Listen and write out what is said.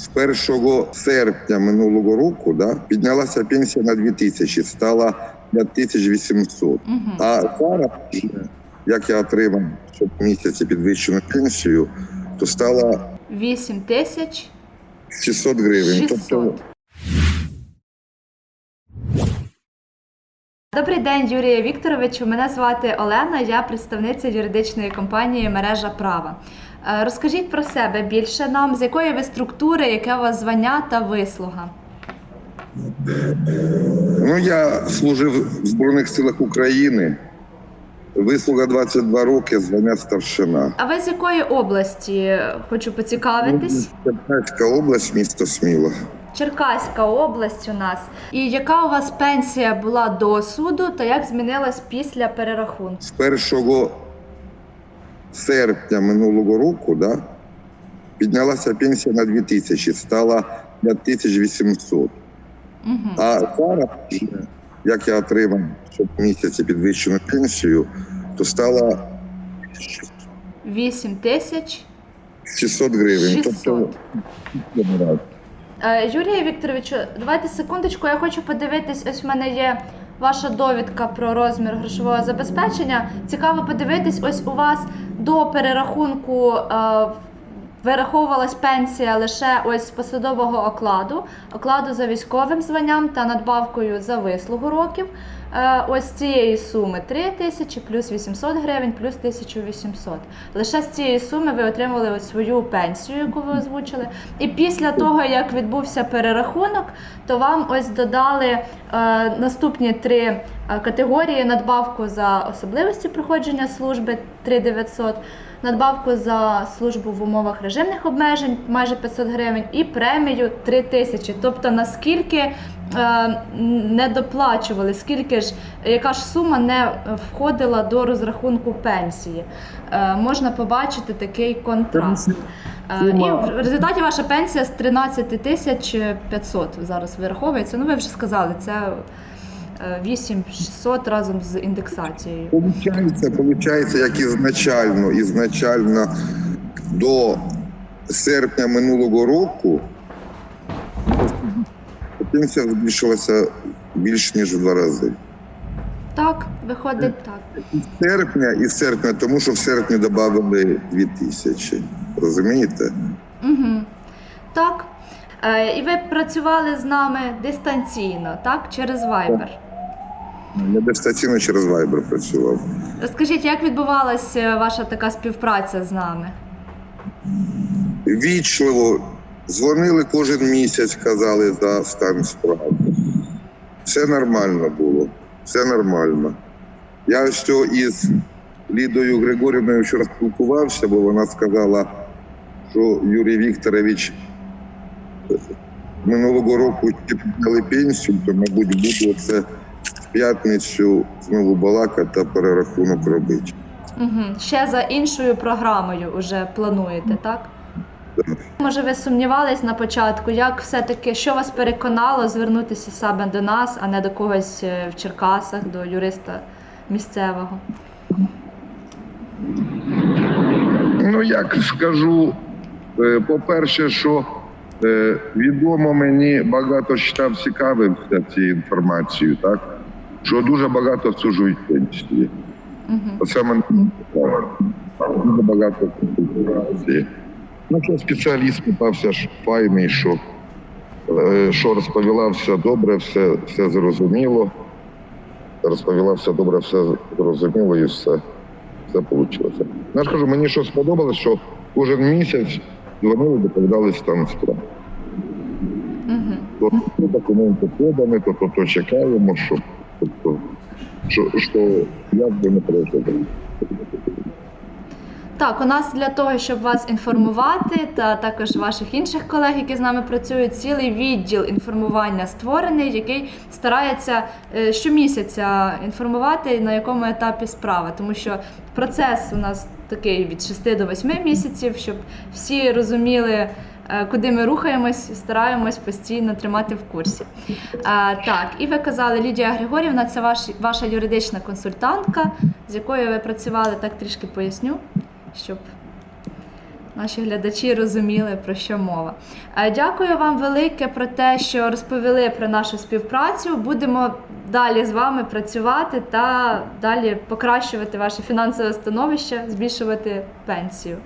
З 1 серпня минулого року да, піднялася пенсія на 2 тисячі, стала 5800. Угу. А зараз, як я отримав щомісяці підвищену пенсію, то стала 8 тисяч 600 гривень. 600. Тобто Добрий день, Юрію Вікторовичу. Мене звати Олена, я представниця юридичної компанії Мережа права. Е, Розкажіть про себе більше нам, з якої ви структури, яке у вас звання та вислуга. Ну, я служив в Збройних силах України. Вислуга 22 роки, звання старшина. А ви з якої області хочу поцікавитись? Черкаська область, місто Сміло. Черкаська область у нас. І яка у вас пенсія була до суду, та як змінилась після перерахунку? З 1 серпня минулого року да, піднялася пенсія на 2 тисячі, стала 5800. Угу. А зараз, як я отримав щомісяці підвищену пенсію, то стала 8 тисяч 600 гривень. 600. Тобто, Е, Юрію Вікторовичу, давайте секундочку. Я хочу подивитись. Ось в мене є ваша довідка про розмір грошового забезпечення. Цікаво подивитись, ось у вас до перерахунку е, вираховувалась пенсія лише ось з посадового окладу, окладу за військовим званням та надбавкою за вислугу років. Е, Ось цієї суми 3 тисячі плюс 800 гривень плюс 1800. Лише з цієї суми ви отримали ось свою пенсію, яку ви озвучили. І після того, як відбувся перерахунок, то вам ось додали е, наступні три е, категорії: надбавку за особливості проходження служби 3900, надбавку за службу в умовах режимних обмежень майже 500 гривень і премію 3000. Тобто наскільки е, не доплачували, скільки ж, яка ж сума не входила до розрахунку пенсії. Е, можна побачити такий контраст. Е, І в результаті ваша пенсія з 13 тисяч 500 зараз вираховується. Ну ви вже сказали, це 8600 разом з індексацією. Получається, получається, як ізначально, ізначально до серпня минулого року пенсія збільшилася більш ніж в два рази. Так, виходить так. І серпня, і серпня, тому що в серпні додали 2 тисячі. Розумієте? Угу. Так. Е, і ви працювали з нами дистанційно, так? Через Viber. Я дистанційно через Viber працював. Розкажіть, як відбувалася ваша така співпраця з нами? Вічливо дзвонили кожен місяць, казали за стан справи. Все нормально було, все нормально. Я що із Лідою Григорівною вчора спілкувався, бо вона сказала, що Юрій Вікторович е, минулого року ще підняли пенсію, то, мабуть, буду це п'ятницю знову балакати та перерахунок робити. Угу. Ще за іншою програмою вже плануєте, так? Так. Може, ви сумнівались на початку, як все-таки, що вас переконало звернутися саме до нас, а не до когось е, в Черкасах, до юриста місцевого? Ну, як скажу, е, по-перше, що е, відомо мені багато читав, цікавився цією інформацією, так? Що дуже багато всуджують пенсії. Угу. Оце мене. Дуже багато консультації. Ну, спеціаліст попався ж файний, що, е, що розповіла все добре, все, все зрозуміло. Розповіла все добре, все зрозуміло і все, все вийшло. Я ж кажу, мені що сподобалось, що кожен місяць дзвонили, доповідали стан справ. Угу. То документи подані, то то, то чекаємо, що, тобто, що, що як би не переживали. Так, у нас для того, щоб вас інформувати, та також ваших інших колег, які з нами працюють, цілий відділ інформування створений, який старається е, щомісяця інформувати, на якому етапі справа. Тому що процес у нас такий від 6 до 8 місяців, щоб всі розуміли. Е, Куди ми рухаємось, стараємось постійно тримати в курсі. Так, і ви казали, Лідія Григорівна, це ваш, ваша юридична консультантка, з якою ви працювали, так трішки поясню, щоб наші глядачі розуміли, про що мова. Е, Дякую вам велике про те, що розповіли про нашу співпрацю. Будемо далі з вами працювати та далі покращувати ваше фінансове становище, збільшувати пенсію.